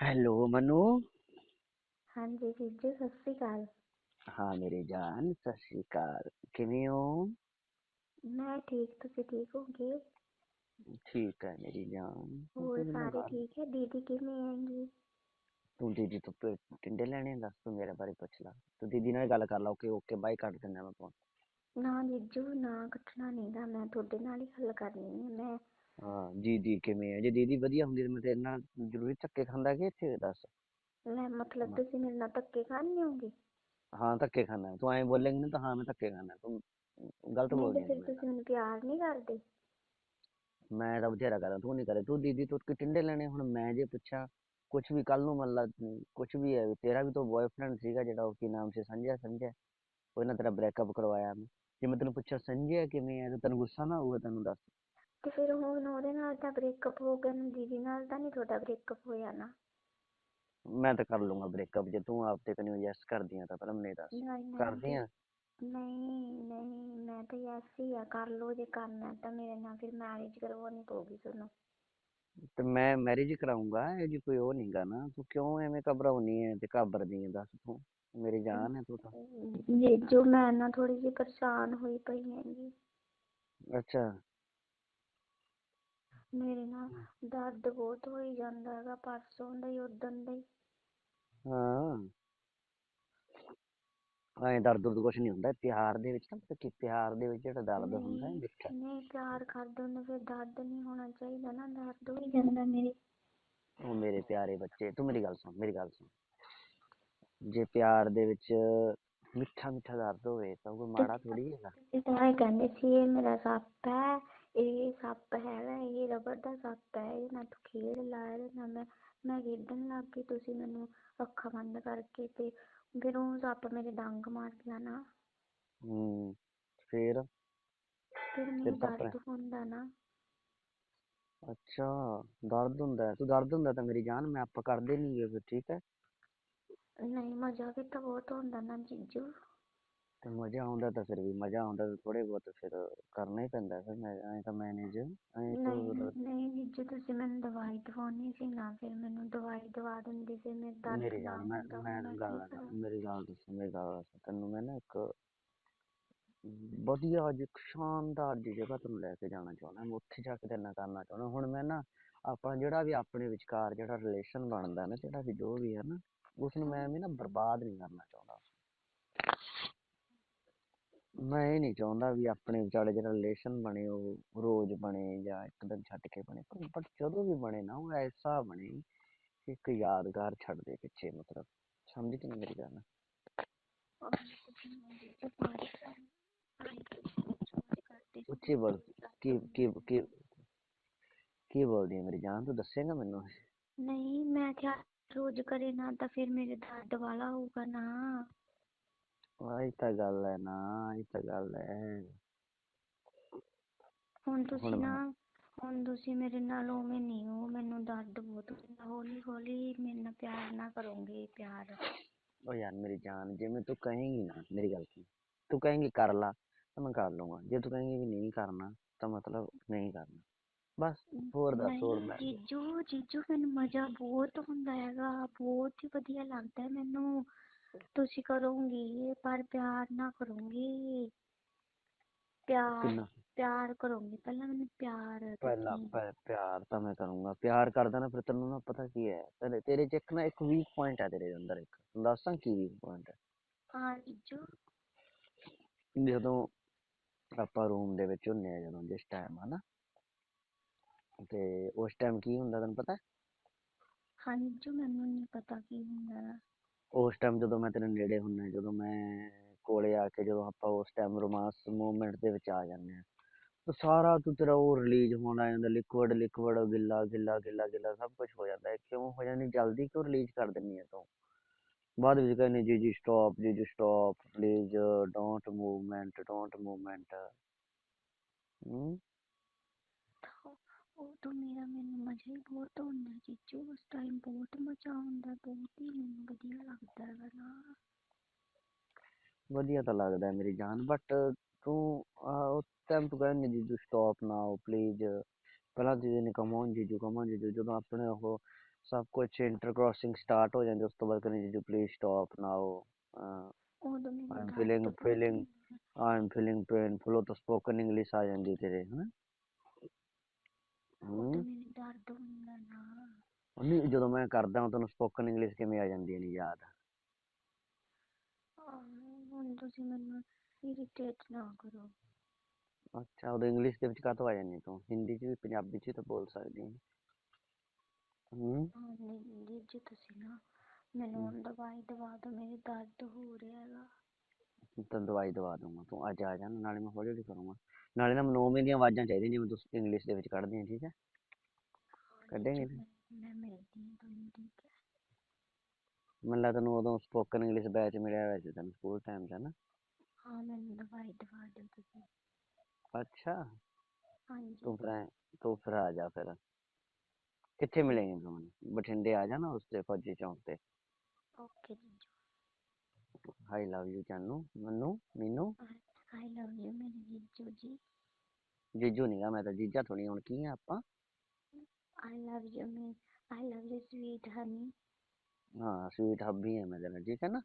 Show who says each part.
Speaker 1: Hello Manu.
Speaker 2: ਹਾਂਜੀ ਜੀਜੂ ਸਤਿ ਸ਼੍ਰੀ ਅਕਾਲ।
Speaker 1: ਹਾਂ ਮੇਰੇ ਜਾਨ ਸਤਿ ਸ਼੍ਰੀ ਅਕਾਲ। ਕਿਵੇਂ ਹੋ?
Speaker 2: ਮੈਂ ਠੀਕ ਤੁਸੀਂ ਠੀਕ ਹੋਗੇ?
Speaker 1: ਠੀਕ ਹੈ ਮੇਰੀ ਜਾਨ।
Speaker 2: ਹੋਰ
Speaker 1: ਤੂੰ ਮੈਨੂੰ
Speaker 2: ਸਾਰੇ
Speaker 1: ਗੱਲ-
Speaker 2: ਠੀਕ ਹੈ? ਦੀਦੀ ਕਿਵੇਂ ਹੈਗੀ?
Speaker 1: ਤੂੰ ਦੀਦੀ ਤੋਂ ਪ- ਟਿੰਡੇ ਲੈਣੇ ਆ? ਦੱਸ ਤੂੰ ਮੇਰੇ ਬਾਰੇ ਪੁੱਛ ਲਾ। ਤੂੰ ਦੀਦੀ ਨਾਲ ਗੱਲ ਕਰ ਲਾ ਓਕੇ ਓਕੇ ਬਾਈ ਕੱਟ ਦਿੰਦਾ ਮੈਂ ਫੋਨ
Speaker 2: ਨਾ ਜੀਜੂ ਨਾ ਕੱਟਣਾ ਨਹੀਂਗਾ ਮੈਂ ਤੁਹਾਡੇ ਨਾਲ ਹੀ ਗੱਲ ਕਰਨੀ ਹੈ ਮੈਂ
Speaker 1: ਹਾਂ ਜੀ ਕਿਵੇਂ ਹੈ ਜੇ ਦੀਦੀ ਵਧੀਆ ਹੁੰਦੀ ਤਾਂ ਮੈਂ ਤੇਰੇ ਨਾਲ ਜ਼ਰੂਰੀ ਧੱਕੇ ਖਾਂਦਾ ਕਿ ਇੱਥੇ ਦੱਸ?
Speaker 2: ਲੈ ਮਤਲਬ ਤੁਸੀਂ ਮੇਰੇ ਨਾਲ ਧੱਕੇ ਖਾਣੇ ਹੋਗੇ
Speaker 1: ਹਾਂ ਧੱਕੇ ਖਾਣਾ ਤੂੰ ਐਂ ਬੋਲੇਂਗੀ ਨਾ ਤਾਂ ਹਾਂ ਮੈਂ ਧੱਕੇ ਖਾਣਾ ਤੂੰ ਗਲਤ
Speaker 2: ਨਹੀਂ
Speaker 1: ਬੋਲਦੀ
Speaker 2: ਤੇ
Speaker 1: ਹੈ
Speaker 2: ਫਿਰ ਤੁਸੀਂ ਮੈਨੂੰ ਪਿਆਰ ਨਹੀਂ ਕਰਦੇ?
Speaker 1: ਮੈਂ ਤਾਂ ਬਥੇਰਾ ਕਰਦਾ ਤੂੰ ਨਹੀਂ ਕਰੇ ਤੂੰ ਦੀਦੀ ਤੋਂ ਕਿ ਟਿੰਡੇ ਲੈਣੇ ਹੁਣ ਮੈਂ ਜੇ ਪੁੱਛਾਂ ਕੁਝ ਵੀ ਕੱਲ ਨੂੰ ਮੰਨ ਲਾ ਕੁਝ ਵੀ ਹੈ ਤੇਰਾ ਵੀ ਤਾਂ ਬॉयਫ੍ਰੈਂਡ ਸੀਗਾ ਜਿਹੜਾ ਉਹ ਕੀ ਨਾਮ ਸੀ ਸੰਜੇ ਸੰਜੇ? ਉਹ ਨਾਲ ਤੇਰਾ ਬ੍ਰੇਕਅਪ ਕਰਵਾਇਆ ਮੈਂ। ਜੇ ਮੈਂ ਤੈਨੂੰ ਪੁੱਛਿਆ ਸੰਜੇ ਕਿਵੇਂ ਹੈ ਤਾਂ ਤੈਨੂੰ ਗੁੱਸਾ ਨਾ ਆਊਗਾ ਤੈਨੂੰ ਦੱਸ।
Speaker 2: ਤੇ ਫਿਰ ਹੁਣ ਉਹਦੇ ਨਾਲ ਤਾਂ ਬ੍ਰੇਕਅਪ ਹੋ ਗਿਆ ਨਾ ਦੀਦੀ ਨਾਲ ਤਾਂ ਨਹੀਂ ਤੁਹਾਡਾ ਬ੍ਰੇਕਅਪ ਹੋਇਆ ਨਾ?
Speaker 1: ਮੈਂ ਤਾਂ ਕਰ ਲੂੰਗਾ ਬ੍ਰੇਕਅਪ ਜੇ ਤੂੰ ਆਪ ਤੇ ਕਨਿਓ ਯੈਸ ਕਰਦੀ ਆ ਤਾਂ ਪਹਿਲਾਂ ਮੈਨੂੰ ਇਹ ਦੱਸ। ਕਰਦੀ ਆ?
Speaker 2: ਨਹੀਂ ਨਹੀਂ ਮੈਂ ਤਾਂ ਯੈਸ ਹੀ ਆ ਕਰ ਲਓ ਜੇ ਕਰਨਾ ਤਾਂ ਮੇਰੇ ਨਾਲ ਫਿਰ ਮੈਰਿਜ ਕਰਵਾਉਣੀ ਪਊਗੀ ਤੁਹਾਨੂੰ।
Speaker 1: ਤੇ ਮੈਂ ਮੈਰਿਜ ਕਰਾਉਂਗਾ ਇਹ ਜੀ ਕੋਈ ਉਹ ਨਹੀਂਗਾ ਨਾ ਤੂੰ ਕਿਉਂ ਐਵੇਂ ਘਬਰਾਉਣੀ ਹੈ ਤੇ ਘਬਰਦੀ ਹੈ ਦੱਸ ਤੂੰ ਮੇਰੀ ਜਾਨ ਹੈ ਤੂੰ ਤਾਂ।
Speaker 2: ਜੀਜੂ ਮੈਂ ਨਾ ਥੋੜੀ ਜਿਹੀ ਪਰੇਸ਼ਾਨ ਹੋਈ ਪਈ ਹੈਗੀ।
Speaker 1: ਅੱਛਾ।
Speaker 2: ਮੇਰੇ ਨਾ ਦਰਦ ਬਹੁਤ ਹੋਈ ਜਾਂਦਾ ਹੈਗਾ ਪਰਸੋਂ ਦਾ ਹੀ ਉਦਣ ਦਾ ਹੀ।
Speaker 1: ਹਾਂ। ਐਂ ਦਰਦ ਦੁਰਦ ਕੁਛ ਨਹੀਂ ਹੁੰਦਾ ਪਿਆਰ ਦੇ ਵਿੱਚ ਨਾ ਪਤਾ ਕੀ ਪਿਆਰ ਦੇ ਵਿੱਚ ਜਿਹੜਾ ਦਰਦ ਹੁੰਦਾ ਹੈ
Speaker 2: ਨਹੀਂ
Speaker 1: ਮਿੱਠਾ।
Speaker 2: ਨਹੀਂ ਪਿਆਰ ਕਰਦੇ ਹੁੰਦੇ ਫਿਰ ਦਰਦ ਨਹੀਂ ਹੋਣਾ ਚਾਹੀਦਾ ਨਾ ਦਰਦ ਹੋਈ ਜਾਂਦਾ ਮੇਰੇ।
Speaker 1: ਉਹ ਮੇਰੇ ਪਿਆਰੇ ਬੱਚੇ ਤੂੰ ਮੇਰੀ ਗੱਲ ਸੁਣ ਮੇਰੀ ਗੱਲ ਸੁਣ। ਜੇ ਪਿਆਰ ਦੇ ਵਿੱਚ ਮਿੱਠਾ ਮਿੱਠਾ ਦਰਦ ਹੋਵੇ ਤਾਂ ਕੋਈ ਮਾੜਾ ਥੋੜੀ ਹੈਗਾ।
Speaker 2: ਤੁਸੀਂ ਤਾਂ ਇਹ ਕਹਿੰਦੇ ਸੀ ਇਹ ਮੇਰਾ ਸੱਪ ਹੈ ਇਹ ਸੱਪ ਹੈਗਾ ਇਹ ਰਬੜ ਦਾ ਸੱਪ ਹੈ ਇਹ ਨਾ ਤੂੰ ਖੇਡ ਲਾ ਇਹਦੇ ਨਾਲ ਮੈਂ ਮੈਂ ਖੇਡਣ ਲੱਗ ਗਈ ਤੁਸੀਂ ਮੈਨੂੰ ਅੱਖਾਂ ਬੰਦ ਕਰਕੇ ਤੇ ਫਿਰ ਉਹ ਸੱਪ ਮੇਰੇ ਡੰਗ ਮਾਰ ਗਿਆ ਨਾ
Speaker 1: ਹੂੰ ਫੇਰ
Speaker 2: ਫਿਰ ਮੈਨੂੰ
Speaker 1: ਹੈ?
Speaker 2: ਦਰਦ ਹੁੰਦਾ ਨਾ
Speaker 1: ਅੱਛਾ ਦਰਦ ਹੁੰਦਾ ਹੈ। ਤੂੰ ਦਰਦ ਹੁੰਦਾ ਤਾਂ ਮੇਰੀ ਜਾਨ ਮੈਂ ਆਪਾਂ ਕਰਦੇ ਨਹੀਂ ਗੇ ਫਿਰ ਠੀਕ ਹੈ
Speaker 2: ਨਹੀਂ ਮਜ਼ਾ ਵੀ ਤਾਂ ਬਹੁਤ ਹੁੰਦਾ ਨਾ ਜੀਜੂ
Speaker 1: ਤੇ ਮਜ਼ਾ ਆਉਂਦਾ ਤਾਂ ਫਿਰ ਵੀ ਮਜ਼ਾ ਆਉਂਦਾ ਤਾਂ ਥੋੜੇ ਬਹੁਤ ਫਿਰ ਕਰਨਾ ਹੀ ਪੈਂਦਾ ਫਿਰ ਮੈਂ ਐਂ ਤਾਂ ਮੈਨੇਜ ਐਂ
Speaker 2: ਨਹੀਂ ਜੀਜੂ ਤੁਸੀਂ ਮੈਨੂੰ ਦਵਾਈ ਦਵਾਉਣੀ ਸੀ ਨਾ ਫਿਰ ਮੈਨੂੰ ਦਵਾਈ ਦਵਾ ਦਿੰਦੇ ਫਿਰ ਮੇਰੇ ਦਰਦ
Speaker 1: ਮੇਰੀ ਜਾਨ ਮੈਂ ਮੈਂ ਗੱਲ? ਮੇਰੀ ਗੱਲ ਦੱਸ ਮੇਰੀ ਗੱਲ ਦੱਸ ਤੈਨੂੰ ਮੈਂ ਨਾ ਇੱਕ ਵਧੀਆ ਇੱਕ ਸ਼ਾਨਦਾਰ ਜਿਹੀ ਜਗ੍ਹਾ ਤੈਨੂੰ ਲੈ ਕੇ ਜਾਣਾ ਚਾਹੁੰਦਾ ਮੈਂ ਉੱਥੇ ਜਾ ਕੇ ਤੇਰੇ ਨਾਲ ਕਰਨਾ ਚਾਹੁੰਦਾ ਹੁਣ ਮੈਂ ਨਾ ਆਪਣਾ ਜਿਹੜਾ ਵੀ ਆਪਣੇ ਵਿਚਕਾਰ ਜਿਹੜਾ ਰਿਲੇਸ਼ਨ ਬਣਦਾ ਨਾ ਜਿਹੜਾ ਵੀ ਜੋ ਵੀ ਹੈ ਨਾ ਉਸ ਨੂੰ ਮੈਂ ਵੀ ਨਾ ਬਰਬਾਦ ਨਹੀਂ ਕਰਨਾ ਚਾਹੁੰਦਾ ਮੈਂ ਇਹ ਨਹੀਂ ਚਾਹੁੰਦਾ ਵੀ ਆਪਣੇ ਵਿਚਾਲੇ ਜਿਹੜਾ ਰਿਲੇਸ਼ਨ ਬਣੇ ਉਹ ਰੋਜ਼ ਬਣੇ ਜਾਂ ਇੱਕ ਦਿਨ ਛੱਡ ਕੇ ਬਣੇ। ਪਰ but ਜਦੋਂ ਵੀ ਬਣੇ ਨਾ ਉਹ ਐਸਾ ਬਣੇ ਕਿ ਇੱਕ ਯਾਦਗਾਰ ਛੱਡ ਦੇ ਪਿੱਛੇ ਮਤਲਬ। ਸਮਝ ਤੂੰ ਮੇਰੀ ਗੱਲ? ਉੱਚੀ ਬੋਲ ਕੀ ਕੀ ਕੀ ਕੀ ਬੋਲਦੀ ਹੈ ਮੇਰੀ ਜਾਨ? ਤੂੰ ਦੱਸੇਂਗਾ ਮੈਨੂੰ?
Speaker 2: ਨਹੀਂ ਮੈਂ ਕਿਹਾ ਰੋਜ਼ ਕਰੇ ਨਾ ਤਾਂ ਫਿਰ ਮੇਰੇ ਦਰਦ ਵਾਲਾ ਹੋਊਗਾ ਨਾ।
Speaker 1: ਗੱਲ ਹੈ ਨਾ ਆਹੀ ਤਾਂ ਗੱਲ ਹੈ
Speaker 2: ਹੁਣ ਤੁਸੀਂ ਨਾ ਹੁਣ ਤੁਸੀਂ ਮੇਰੇ ਨਾਲ ਉਵੇਂ ਨਹੀਂ ਹੋ। ਮੈਨੂੰ ਦਰਦ ਬਹੁਤ ਹੁੰਦਾ ਹੌਲੀ ਹੌਲੀ ਮੇਰੇ ਨਾਲ ਪਿਆਰ ਨਾ ਕਰੋਗੇ ਪਿਆਰ।
Speaker 1: ਉਹ ਯਾਰ ਮੇਰੀ ਜਾਨ ਜਿਵੇਂ ਤੂੰ ਕਹੇਂਗੀ ਨਾ ਮੇਰੀ ਗੱਲ ਸੁਣ। ਤੂੰ ਕਹੇਂਗੀ ਕਰ ਲਾ ਤਾਂ ਮੈਂ ਕਰ ਲੂੰਗਾ। ਜੇ ਤੂੰ ਕਹੇਂਗੀ ਵੀ ਨਹੀਂ ਕਰਨਾ ਤਾਂ ਮਤਲਬ ਨਹੀਂ ਕਰਨਾ। ਬਸ ਹੋਰ ਦੱਸ ਹੋਰ ਮੈਂ
Speaker 2: ਜੀਜੂ ਜੀਜੂ ਮੈਨੂੰ ਮਜ਼ਾ ਬਹੁਤ ਹੁੰਦਾ ਹੈਗਾ। ਬਹੁਤ ਹੀ ਵਧੀਆ ਲੱਗਦਾ ਹੈ ਮੈਨੂੰ। ਤੁਸੀਂ ਕਰੋਗੇ ਪਰ ਪਿਆਰ ਨਾ ਕਰੋਗੇ। ਪਿਆਰ ਪਿਆਰ ਕਰੋਗੇ। ਪਹਿਲਾਂ ਮੈਨੂੰ ਪਿਆਰ
Speaker 1: ਪਹਿਲਾਂ ਪਿਆਰ ਤਾਂ ਮੈਂ ਕਰੂੰਗਾ। ਪਿਆਰ ਕਰਦਾ ਨਾ ਫਿਰ ਤੈਨੂੰ ਨਾ ਪਤਾ ਕੀ ਹੈ? ਤੇਰੇ ਤੇਰੇ ਚ ਇੱਕ ਨਾ ਇੱਕ ਵੀਕ ਪੁਆਇੰਟ ਹੈ ਤੇਰੇ ਅੰਦਰ ਇੱਕ। ਦੱਸਾਂ ਕੀ ਵੀਕ ਪੁਆਇੰਟ ਹੈ?
Speaker 2: ਹਾਂ ਜੀਜੂ
Speaker 1: ਜਦੋਂ ਆਪਾਂ ਰੂਮ ਦੇ ਵਿੱਚ ਹੁੰਨੇ ਆ ਜਦੋਂ ਜਿਸ ਟਾਈਮ ਹਨਾ? ਤੇ ਉਸ ਟਾਈਮ ਕੀ ਹੁੰਦਾ ਤੈਨੂੰ ਪਤਾ?
Speaker 2: ਹਾਂ ਜੀਜੂ ਮੈਨੂੰ ਨਹੀਂ ਪਤਾ ਕੀ ਹੁੰਦਾ।
Speaker 1: ਉਸ ਟਾਈਮ ਜਦੋਂ ਮੈਂ ਤੇਰੇ ਨੇੜੇ ਹੁੰਨਾ ਜਦੋਂ ਮੈਂ ਕੋਲੇ ਆ ਕੇ ਜਦੋਂ ਆਪਾਂ ਉਸ ਟਾਈਮ ਰੋਮਾਂਸ ਮੂਵਮੈਂਟ ਦੇ ਵਿੱਚ ਆ ਜਾਂਦੇ ਆ, ਤਾਂ ਸਾਰਾ ਤੂੰ ਤੇਰਾ ਉਹ ਰਿਲੀਜ਼ ਹੋਣ ਜਾਂਦਾ ਲਿਕਵਿਡ ਲਿਕਵਿਡ ਗਿੱਲਾ ਗਿੱਲਾ ਗਿੱਲਾ ਗਿੱਲਾ ਸਭ ਕੁਝ ਹੋ ਜਾਂਦਾ ਹੈ ਕਿਉਂ ਹੋ ਜਾਂਦੀ ਜਲਦੀ ਕਿਉਂ ਰਿਲੀਜ਼ ਕਰ ਦਿੰਨੀ ਹੈ ਤੂੰ? ਬਾਅਦ ਵਿੱਚ ਕਹਿੰਦੀ, ਜੀ ਜੀ ਸਟਾਪ ਜੀ ਜੀ stop please don't movement don't movement ਹੂੰ?
Speaker 2: ਉਹ ਤਾਂ ਮੇਰਾ ਮੈਨੂੰ ਮਜ਼ਾ ਹੀ ਬਹੁਤ ਆਉਂਦਾ ਜੀਜੂ ਉਸ ਟਾਈਮ ਬਹੁਤ ਮਜ਼ਾ ਆਉਂਦਾ ਬਹੁਤ ਹੀ ਮੈਨੂੰ ਵਧੀਆ ਲੱਗਦਾ ਹੈਗਾ ਨਾ।
Speaker 1: ਵਧੀਆ ਤਾਂ ਲੱਗਦਾ ਹੈ ਮੇਰੀ ਜਾਨ ਬਟ ਤੂੰ ਆਹ, ਉਸ ਟਾਈਮ ਤੂੰ ਕਹਿੰਦੀ ਜੀਜੂ ਸਟਾਪ ਨਾਓ ਪਲੀਜ਼ ਪਹਿਲਾਂ ਜੀਜੂ ਨੇ ਕਮ ਔਨ ਜੀਜੂ ਕਮ ਔਨ ਜੀਜੂ ਜਦੋਂ ਆਪਣੇ ਉਹ ਸਭ ਕੁਝ ਇੰਟਰ ਕ੍ਰਾਸਿੰਗ ਸਟਾਰਟ ਹੋ ਜਾਂਦੀ ਉਸ ਤੋਂ ਬਾਅਦ ਕਹਿੰਦੀ ਜੀਜੂ ਪਲੀਜ਼ ਸਟਾਪ ਨਾਓ
Speaker 2: ਉਦੋਂ ਮੈਨੂੰ
Speaker 1: I'm feeling- feeling- am feeling painful ਉਹ ਤਾਂ ਸਪੋਕਨ ਇੰਗਲਿਸ਼ ਆ ਜਾਂਦੀ ਤੇਰੇ ਹਨਾ? ਹੂੰ।
Speaker 2: ਮੈਨੂੰ ਦਰਦ ਹੁੰਦਾ ਨਾ।
Speaker 1: ਨਹੀਂ ਜਦੋਂ ਮੈਂ ਕਰਦਾ ਹਾਂ ਤੈਨੂੰ ਸਪੋਕਨ ਇੰਗਲਿਸ਼ ਕਿਵੇਂ ਆ ਜਾਂਦੀ ਹੈ ਨਹੀਂ ਯਾਦ?
Speaker 2: ਆਹ, ਹੁਣ ਤੁਸੀਂ ਮੈਨੂੰ ਇਰੀਟੇਟ ਨਾ ਕਰੋ।
Speaker 1: ਅੱਛਾ ਉਦੋਂ ਇੰਗਲਿਸ਼ ਦੇ ਵਿੱਚ ਕਾਹਤੋਂ ਆ ਜਾਂਦੀ ਤੂੰ? ਹਿੰਦੀ ਚ ਵੀ ਪੰਜਾਬੀ ਚ ਵੀ ਤਾਂ ਬੋਲ ਸਕਦੀ ਹੈ ਹੂੰ।
Speaker 2: ਹਾਂ ਨਹੀਂ ਜੀਜੂ ਤੁਸੀਂ ਨਾ ਮੈਨੂੰ ਹੁਣ ਦਵਾਈ ਦਵਾ ਦਿਓ ਮੇਰੇ ਦਰਦ ਹੋ ਰਿਹਾ ਹੈਗਾ।
Speaker 1: ਤੈਨੂੰ ਦਵਾਈ ਦਵਾ ਦੂੰਗਾ ਤੂੰ ਅੱਜ ਆ ਜਾ ਨਾਲੇ ਮੈਂ ਹੌਲੀ ਹੌਲੀ ਕਰੂੰਗਾ। ਨਾਲੇ ਨਾ ਨੌਵੇਂ ਦੀਆਂ ਆਵਾਜ਼ਾਂ ਚਾਹੀਦੀਆਂ ਜਿਵੇਂ ਤੁਸੀਂ ਇੰਗਲਿਸ਼ ਦੇ ਵਿੱਚ ਕੱਢਦੀ ਹੈ ਠੀਕ ਹੈ? ਕੱਢੇਂਗੀ
Speaker 2: ਮੈਂ ਮਿਲਦੀ ਹਾਂ ਤੁਹਾਨੂੰ ਠੀਕ ਹੈ?
Speaker 1: ਮੈਨੂੰ ਲੱਗਦਾ ਤੈਨੂੰ ਉਦੋਂ ਸਪੋਕਨ ਇੰਗਲਿਸ਼ ਬੈਚ ਮਿਲਿਆ ਹੋਇਆ ਸੀ ਤੈਨੂੰ ਸਕੂਲ ਟਾਈਮ 'ਚ ਨਾ?
Speaker 2: ਹਾਂ ਮੈਨੂੰ ਦਵਾਈ ਦਵਾ ਦਿਓ ਤੁਸੀਂ।
Speaker 1: ਅੱਛਾ।
Speaker 2: ਹਾਂਜੀ।
Speaker 1: ਤੂੰ ਫਿਰ ਐਂ- ਤੂੰ ਫਿਰ ਆ ਜਾ ਫਿਰ। ਕਿੱਥੇ ਮਿਲੇਂਗੇ ਤੂੰ ਮੈਨੂੰ? ਬਠਿੰਡੇ ਆ ਜਾ ਨਾ ਉਸ ਤੇ ਫੌਜੀ ਚੌਂਕ ਤੇ?
Speaker 2: ਓਕੇ ਜੀਜੂ
Speaker 1: ਆਈ ਲਵ ਯੂ ਜਾਨੂ ਮੈਨੂੰ ਮੈਨੂੰ
Speaker 2: ਆਈ ਲਵ ਯੂ ਮੇਰੇ ਜੀਜੂ ਜੀ
Speaker 1: ਜੀਜੂ ਨੀਗਾ ਮੈਂ ਤਾਂ ਜੀਜਾ ਥੋੜੀ ਹੁਣ ਕੀ ਆ ਆਪਾਂ
Speaker 2: I love you, me. I love you, sweet honey.
Speaker 1: ਹਾਂ ਸਵੀਟ ਹੱਬੀ ਹੈ ਮੈਂ ਤੇਰਾ ਠੀਕ ਹੈ ਨਾ